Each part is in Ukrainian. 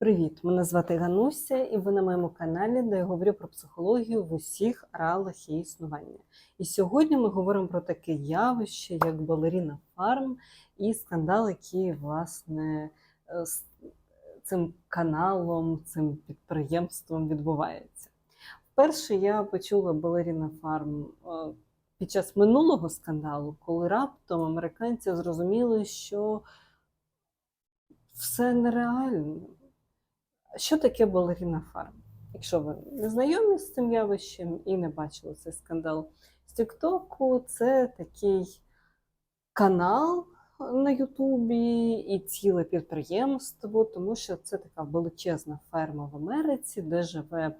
Привіт! Мене звати Гануся, і ви на моєму каналі, де я говорю про психологію в усіх аралах її існування. І сьогодні ми говоримо про таке явище, як балеріна фарм, і скандал, який власне е, цим каналом, цим підприємством відбувається. Вперше я почула балеріна фарм е, під час минулого скандалу, коли раптом американці зрозуміли, що все нереально. Що таке балеріна фарм? Якщо ви не знайомі з цим явищем і не бачили цей скандал з Тіктоку, це такий канал на Ютубі і ціле підприємство, тому що це така величезна ферма в Америці, де живе е,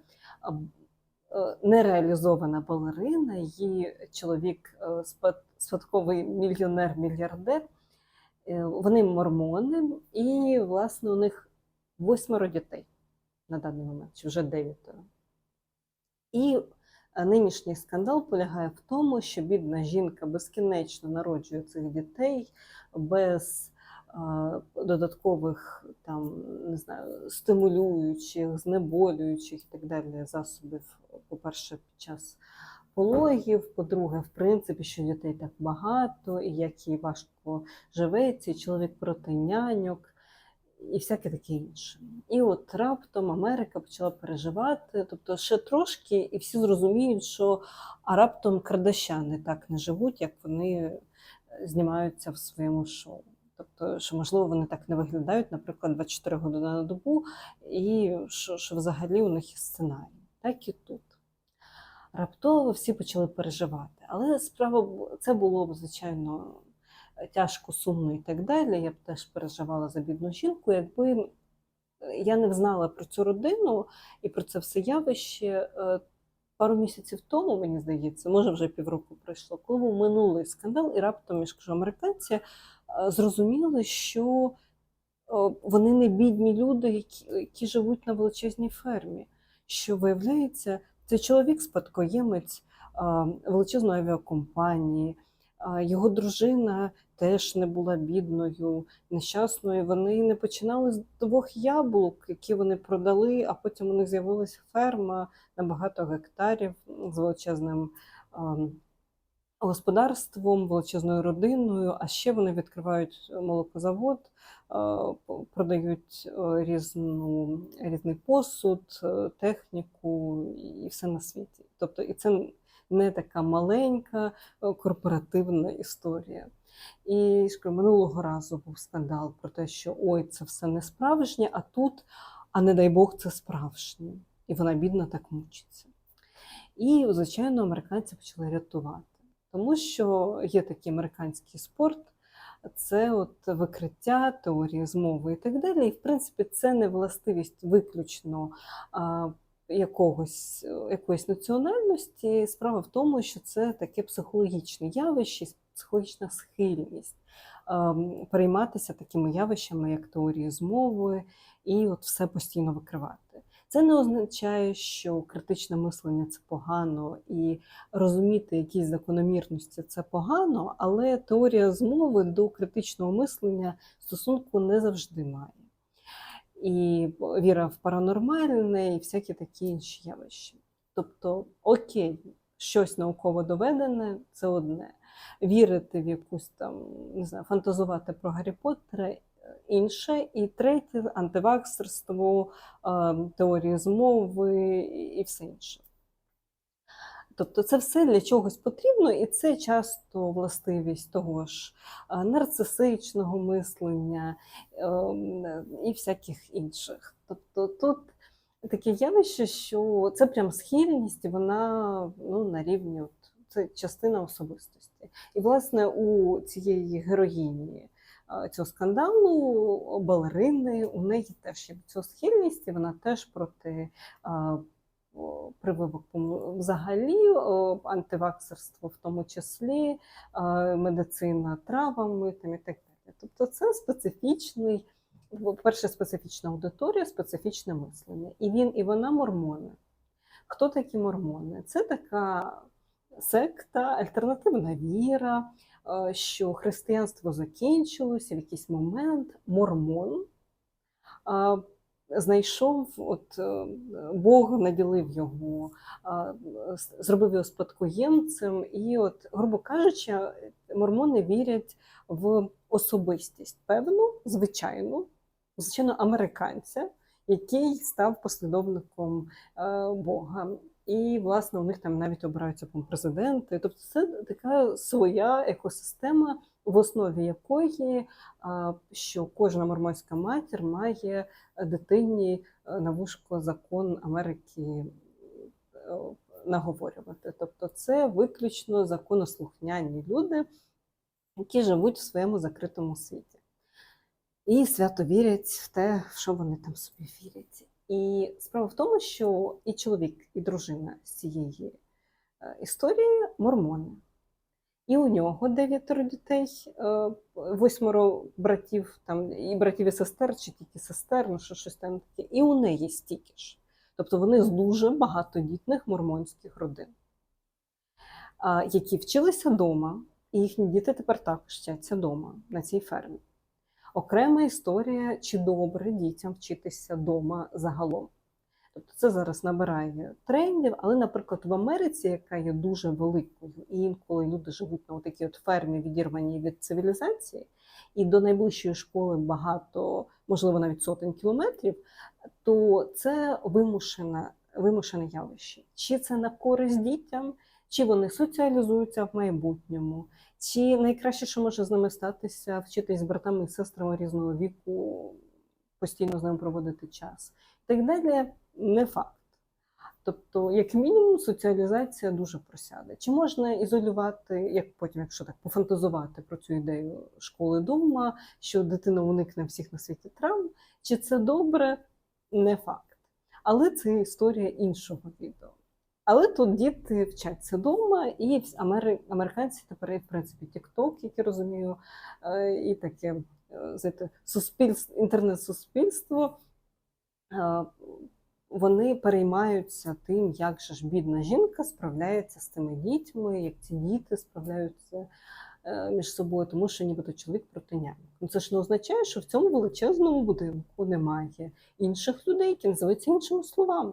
нереалізована балерина, її чоловік е, спад- спадковий мільйонер-мільярдер. Е, Вони мормони, і, власне, у них восьмеро дітей на даний момент, чи вже дев'ятеро. І е, нинішній скандал полягає в тому, що бідна жінка безкінечно народжує цих дітей без е, додаткових там, не знаю, стимулюючих, знеболюючих і так далі засобів, по-перше, під час пологів, по-друге, в принципі, що дітей так багато, і як їй важко живеться, і чоловік проти няньок і всяке таке інше. І от раптом Америка почала переживати, тобто ще трошки, і всі зрозуміють, що а раптом Кардашяни так не живуть, як вони знімаються в своєму шоу. Тобто, що можливо вони так не виглядають, наприклад, 24 години на добу, і що, що взагалі у них є сценарій. Так і тут. Раптово всі почали переживати. Але справа це було б, звичайно, тяжко, сумно і так далі. Я б теж переживала за бідну жінку, якби я не знала про цю родину і про це все явище е, пару місяців тому, мені здається, може вже півроку пройшло, коли минулий скандал, і раптом я ж кажу, американці е, зрозуміли, що е, вони не бідні люди, які, які живуть на величезній фермі. Що виявляється, це чоловік спадкоємець величезної авіакомпанії. Його дружина теж не була бідною, нещасною. Вони не починали з двох яблук, які вони продали, а потім у них з'явилася ферма на багато гектарів з величезним ем, господарством, величезною родиною. А ще вони відкривають молокозавод, е, продають е, різну, різний посуд, е, техніку і все на світі. Тобто, і це не така маленька е, корпоративна історія. І ж минулого разу був скандал про те, що ой, це все не справжнє, а тут, а не дай Бог, це справжнє. І вона бідна так мучиться. І, звичайно, американці почали рятувати, тому що є такий американський спорт, це от викриття теорії змови і так далі. І, в принципі, це не властивість виключно якогось, якоїсь національності. Справа в тому, що це таке психологічне явище, психологічна схильність ем, перейматися такими явищами, як теорії змови, і от все постійно викривати. Це не означає, що критичне мислення це погано, і розуміти якісь закономірності це погано, але теорія змови до критичного мислення стосунку не завжди має. І віра в паранормальне, і всякі такі інші явища. Тобто, окей, щось науково доведене це одне. Вірити в якусь там, не знаю, фантазувати про Гаррі Поттера інше. І третє антиваксерство, е, теорії змови і все інше. Тобто це все для чогось потрібно, і це часто властивість того ж е, нарцисичного мислення ем, і всяких інших. Тобто тут таке явище, що це прям схильність, вона ну, на рівні от, це частина особистості. І, власне, у цієї героїні е, цього скандалу, балерини, у неї теж є ця схильність, і вона теж проти. Прививок взагалі, антиваксерство в тому числі, е, медицина травами там, і так далі. Тобто це специфічний, по-перше, специфічна аудиторія, специфічне мислення. І він, і вона мормони. Хто такі мормони? Це така секта, альтернативна віра, е, що християнство закінчилося в якийсь момент. Мормон е, знайшов, от е, Бог наділив його, зробив його спадкоємцем. І, от, грубо кажучи, мормони вірять в особистість певну, звичайну, звичайно, американця, який став послідовником е, Бога. І, власне, у них там навіть обираються президенти. Тобто, це така своя екосистема, в основі якої що кожна мормонська матір має дитині е, на вушко закон Америки е, наговорювати. Тобто, це виключно законослухняні люди, які живуть в своєму закритому світі. І свято вірять в те, в що вони там собі вірять. І справа в тому, що і чоловік, і дружина з цієї е, історії мормони. І у нього дев'ятеро дітей, е, восьмеро братів, там і братів і сестер, чи тільки сестер, ну що щось там таке. І у неї стільки ж. Тобто вони з дуже багатодітних мормонських родин, які вчилися вдома, і їхні діти тепер також вчаться вдома на цій фермі. Окрема історія, чи добре дітям вчитися вдома загалом. Тобто це зараз набирає трендів, але, наприклад, в Америці, яка є дуже великою, і інколи люди живуть на такій от фермі, відірваній від цивілізації, і до найближчої школи багато, можливо, навіть сотень кілометрів, то це вимушене, вимушене явище. Чи це на користь дітям, чи вони соціалізуються в майбутньому, чи найкраще, що може з ними статися, вчитись з братами і сестрами різного віку, постійно з ними проводити час. Так далі не факт. Тобто, як мінімум, соціалізація дуже просяде. Чи можна ізолювати, як потім, якщо так пофантазувати про цю ідею школи дома, що дитина уникне всіх на світі травм, чи це добре, не факт. Але це історія іншого відео. Але тут діти вчаться вдома, і амери... американці тепер, в принципі, TikTok, як я розумію, е, і таке е, суспільство, інтернет-суспільство. Е, Вони переймаються тим, як же ж бідна жінка справляється з цими дітьми, як ці діти справляються е, між собою, тому що нібито чоловік проти няньок. Ну це ж не означає, що в цьому величезному будинку немає інших людей, які називаються іншими словами.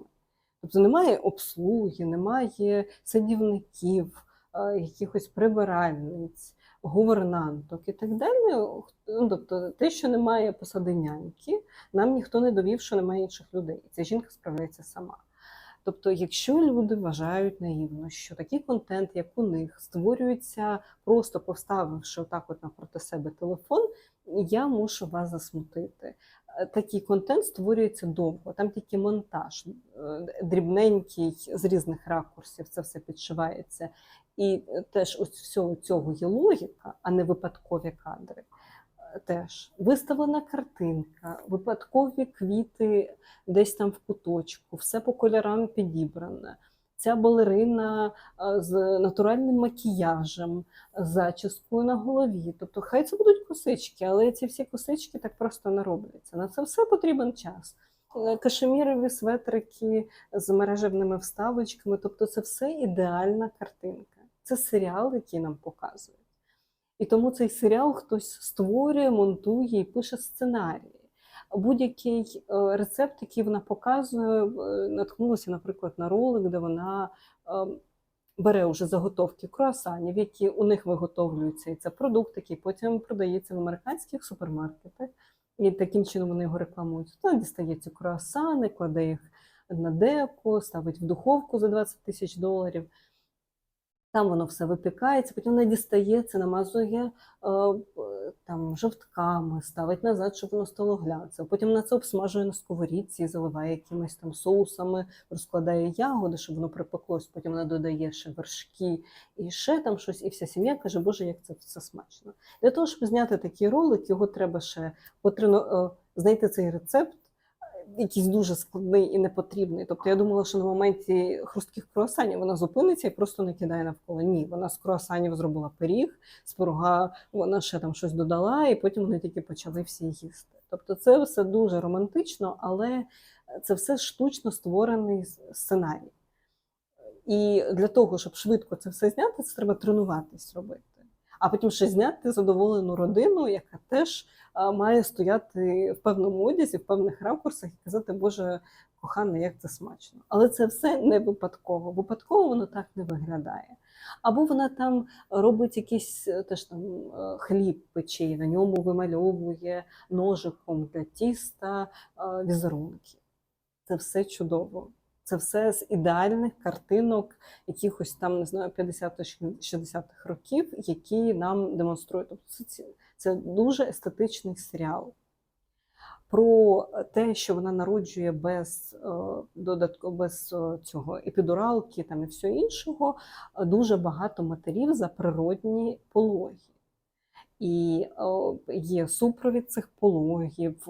Тобто немає обслуги, немає садівників, е, якихось прибиральниць, гувернанток і так далі. Ну, тобто, те, що немає посади няньки, нам ніхто не довів, що немає інших людей. І ця жінка справляється сама. Тобто, якщо люди вважають наївно, що такий контент, як у них, створюється просто поставивши отак от напроти себе телефон, я мушу вас засмутити. Е, Такий контент створюється довго, там тільки монтаж е, дрібненький з різних ракурсів, це все підшивається. І е, теж ось всього цього є логіка, а не випадкові кадри. Е, Теж виставлена картинка, випадкові квіти десь там в куточку, все по кольорам підібране. Ця балерина е, з натуральним макіяжем, зачіскою на голові. Тобто, хай це будуть косички, але ці всі косички так просто не робляться. На це все потрібен час. Кашемірові светрики з мережевними вставочками, тобто це все ідеальна картинка. Це серіал, який нам показують. І тому цей серіал хтось створює, монтує і пише сценарії. Будь-який е, рецепт, який вона показує, е, наткнулася, наприклад, на ролик, де вона е, бере вже заготовки круасанів, які у них виготовлюються, і це продукт, який потім продається в американських супермаркетах. І таким чином вони його рекламують. Вона дістає ці круасани, кладе їх на деко, ставить в духовку за 20 тисяч доларів. Там воно все випікається, потім вона дістає це, намазує е, там жовтками, ставить назад, щоб воно стало глянцем. Потім вона це обсмажує на сковорідці, заливає якимись там соусами, розкладає ягоди, щоб воно припеклось. Потім вона додає ще вершки і ще там щось. І вся сім'я каже, Боже, як це все смачно. Для того, щоб зняти такий ролик, його треба ще потрібно е, знайти цей рецепт. Якийсь дуже складний і непотрібний. Тобто я думала, що на моменті хрустких круасанів вона зупиниться і просто не кидає навколо. Ні, вона з круасанів зробила пиріг, з пирога вона ще там щось додала, і потім вони тільки почали всі їсти. Тобто, це все дуже романтично, але це все штучно створений сценарій. І для того, щоб швидко це все зняти, це треба тренуватись робити. А потім ще зняти задоволену родину, яка теж має стояти в певному одязі, в певних ракурсах і казати, Боже, коханий, як це смачно. Але це все не випадково. Випадково воно так не виглядає. Або вона там робить якийсь е, теж там е, хліб пече, і на ньому вимальовує ножиком для тіста е, візерунки. Це все чудово. Це все з ідеальних картинок якихось там, не знаю, 50-60-х років, які нам демонструють. Тобто це, дуже естетичний серіал. Про те, що вона народжує без е, додатку, без е, цього епідуралки там і всього іншого, е, дуже багато матерів за природні пологи. І є супровід цих пологів.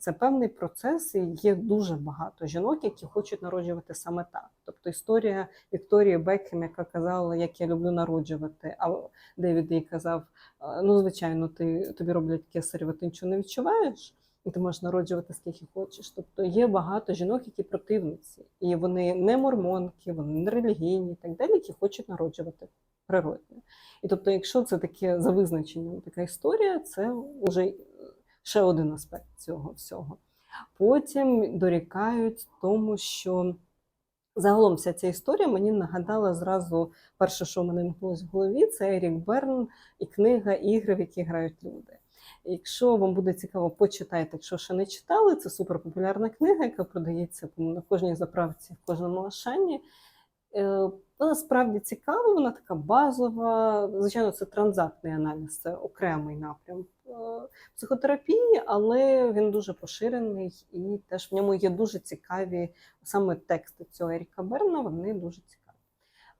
Це певний процес, і є дуже багато жінок, які хочуть народжувати саме так. Тобто історія Вікторії Бекхем, яка казала, як я люблю народжувати, а Девід їй казав: «Е, ну, звичайно, ти тобі роблять кесарєво, ти нічого не відчуваєш, і ти можеш народжувати скільки хочеш. Тобто є багато жінок, які противниці, і вони не мормонки, вони не релігійні і так далі, які хочуть народжувати природне. І тобто, якщо це таке за визначенням така історія, це вже ще один аспект цього всього. Потім дорікають тому, що загалом вся ця історія мені нагадала зразу перше, що в мене вимкнулося в голові, це Ерік Берн і книга Ігри, в які грають люди. Якщо вам буде цікаво, почитайте, якщо ще не читали, це суперпопулярна книга, яка продається на кожній заправці, в кожному Ашані. Е, Вона справді цікава, вона така базова. Звичайно, це транзактний аналіз, це окремий напрям е, психотерапії, але він дуже поширений і теж в ньому є дуже цікаві саме тексти цього Еріка Берна, вони дуже цікаві.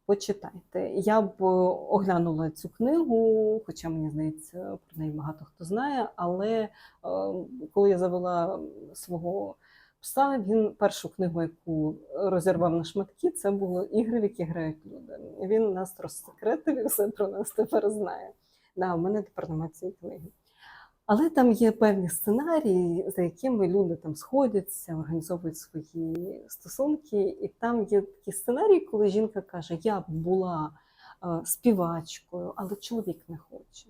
Почитайте. Я б оглянула цю книгу, хоча мені здається, про неї багато хто знає, але е, коли я завела свого пса, він першу книгу, яку розірвав на шматки, це було ігри, в які грають люди. Він нас розсекретив і все про нас тепер знає. Да, у мене тепер немає цієї книги. Але там є певні сценарії, за якими люди там сходяться, організовують свої стосунки. І там є такі сценарії, коли жінка каже: Я б була е, співачкою, але чоловік не хоче.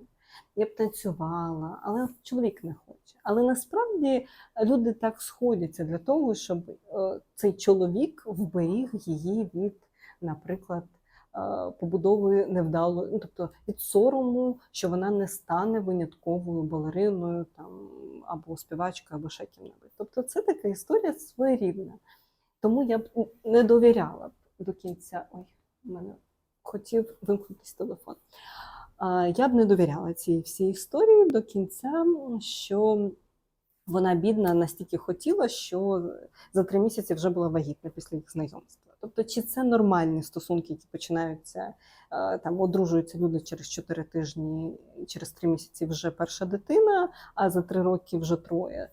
Я б танцювала, але чоловік не хоче. Але насправді люди так сходяться для того, щоб е, цей чоловік вберіг її від, наприклад, е, побудови невдалої, ну тобто від сорому, що вона не стане винятковою балериною там або співачкою, або ще ким-небудь. Тобто, це така історія своєрідна. Тому я б не довіряла б до кінця. Ой, у мене хотів вимкнутися телефон. Я б не довіряла цій всій історії до кінця, що вона бідна настільки хотіла, що за три місяці вже була вагітна після їх знайомства. Тобто, чи це нормальні стосунки, які починаються там, одружуються люди через чотири тижні, через три місяці вже перша дитина, а за три роки вже троє.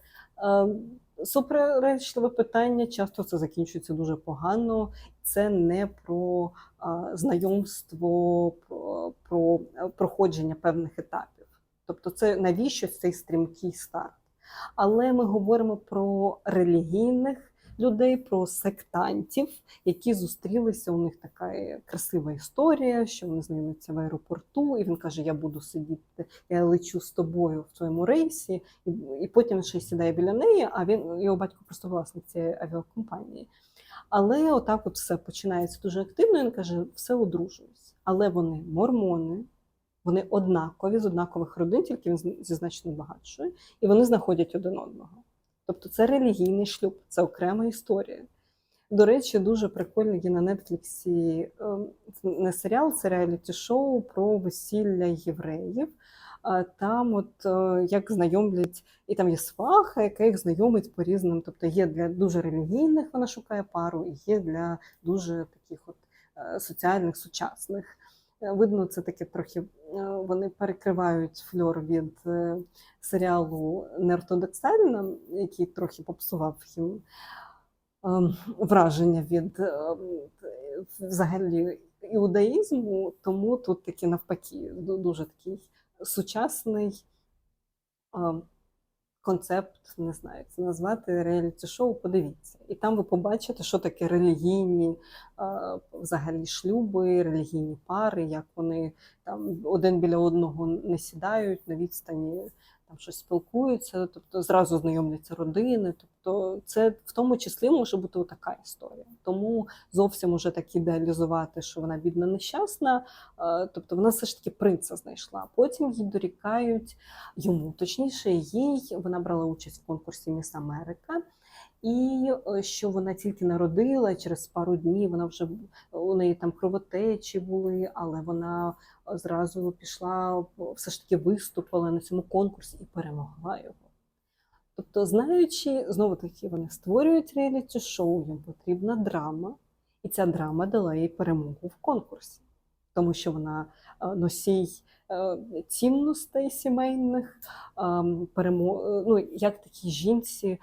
Е, Суперечливе питання, часто це закінчується дуже погано. Це не про знайомство, про, про проходження певних етапів. Тобто, це навіщо цей стрімкий старт? Але ми говоримо про релігійних людей, про сектантів, які зустрілися. У них така е, красива історія, що вони знайомляться в аеропорту, і він каже: Я буду сидіти, я лечу з тобою в твоєму рейсі, і, і потім ще сідає біля неї. А він його батько просто власник цієї авіакомпанії. Але отак, от все починається дуже активно. Він каже: все одружуюсь. Але вони мормони. Вони однакові з однакових родин, тільки він зі значно багатшою, і вони знаходять один одного. Тобто це релігійний шлюб, це окрема історія. До речі, дуже прикольно є на Нетфліксі ем, не серіал, це реаліті-шоу про весілля євреїв. Там, от е, як знайомлять, і там є сваха, яка їх знайомить по різним. Тобто є для дуже релігійних, вона шукає пару, і є для дуже таких от е, соціальних, сучасних. Е, Видно, це таке трохи е, вони перекривають фльор від е, серіалу неортодоксальна, який трохи попсував їм ем, враження від взагалі іудаїзму, тому тут таки навпаки дуже такий сучасний концепт, не знаю, це назвати реаліті-шоу, подивіться. І там ви побачите, що таке релігійні взагалі шлюби, релігійні пари, як вони там один біля одного не сідають на відстані, там щось спілкуються, тобто зразу знайомляться родини. Тобто, це в тому числі може бути така історія. Тому зовсім уже так ідеалізувати, що вона бідна нещасна. е, Тобто вона все ж таки принца знайшла. Потім їй дорікають йому, точніше, їй вона брала участь в конкурсі Міс Америка. І е, що вона тільки народила, через пару днів вона вже у неї там кровотечі були, але вона зразу пішла, все ж таки виступила на цьому конкурсі і перемогла його. Тобто, знаючи, знову таки, вони створюють реаліті шоу, їм потрібна драма, і ця драма дала їй перемогу в конкурсі, тому що вона е, носій е, цінностей сімейних, ем, перемо... е, ну, як такій жінці,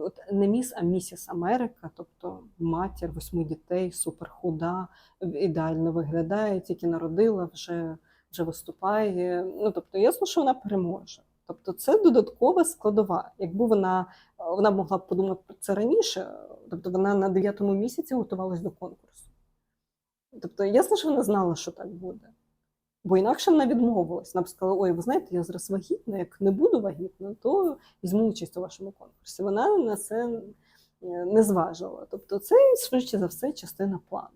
от не міс, а місіс Америка, тобто матір восьми дітей, суперхуда, ідеально виглядає, тільки народила, вже, вже виступає. Ну, тобто, ясно, що вона переможе. Тобто це додаткова складова. Якби вона, вона могла б подумати про це раніше, тобто вона на дев'ятому місяці готувалась до конкурсу. Тобто, ясно, що вона знала, що так буде. Бо інакше вона відмовилась. Вона б сказала, ой, ви знаєте, я зараз вагітна, як не буду вагітна, то візьму участь у вашому конкурсі. Вона на це е, не зважила. Тобто, це, швидше за все, частина плану.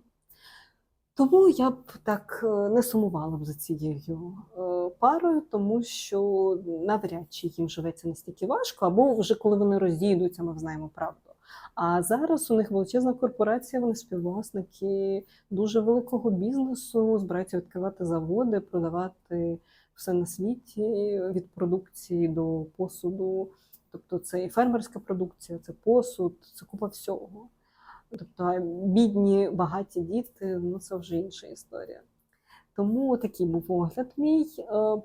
Тому я б так е, не сумувала б за цією е, парою, тому що навряд чи їм живеться настільки важко, або вже коли вони розійдуться, ми знаємо правду. А зараз у них величезна корпорація, вони співвласники дуже великого бізнесу, збираються відкривати заводи, продавати все на світі від продукції до посуду. Тобто це і фермерська продукція, це посуд, це купа всього. Тобто бідні, багаті діти ну це вже інша історія. Тому такий був огляд мій. Е,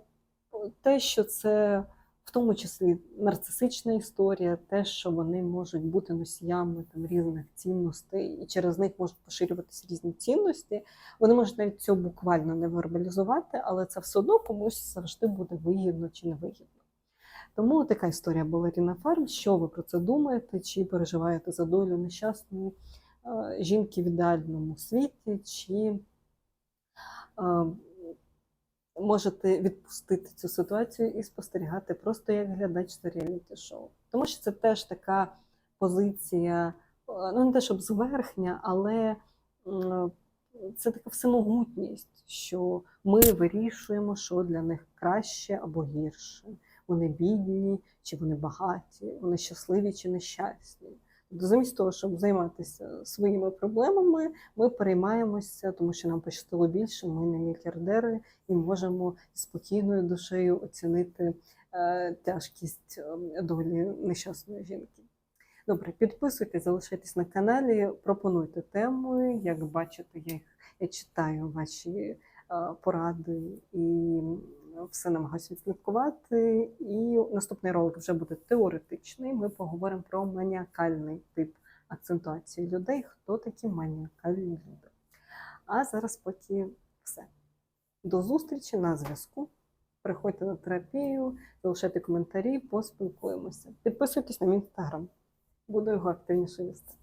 Те, що це в тому числі нарцисична історія, те, що вони можуть бути носіями там різних цінностей, і через них можуть поширюватися різні цінності. Вони можуть навіть цього буквально не вербалізувати, але це все одно комусь завжди буде вигідно чи невигідно. Тому така історія була Ріна Фарм. Що ви про це думаєте? Чи переживаєте за долю нещасної е, жінки в ідеальному світі, чи е, можете відпустити цю ситуацію і спостерігати просто як глядач та реаліті шоу? Тому що це теж така позиція, е, ну не те, щоб зверхня, але це така всемогутність, що ми вирішуємо, що для них краще або гірше вони бідні, чи вони багаті, вони щасливі чи нещасні. Замість того, щоб займатися своїми проблемами, ми переймаємося, тому що нам пощастило більше, ми не мільярдери і можемо спокійною душею оцінити е, тяжкість е, долі нещасної жінки. Добре, підписуйтесь, залишайтесь на каналі, пропонуйте теми. Як бачите, я їх я читаю ваші е, поради і все намагаюся відслідкувати. І наступний ролик вже буде теоретичний. Ми поговоримо про маніакальний тип акцентуації людей, хто такі маніакальні люди. А зараз поки все. До зустрічі на зв'язку. Приходьте на терапію, залишайте коментарі, поспілкуємося. Підписуйтесь на мій інстаграм. Буду його активніше вести.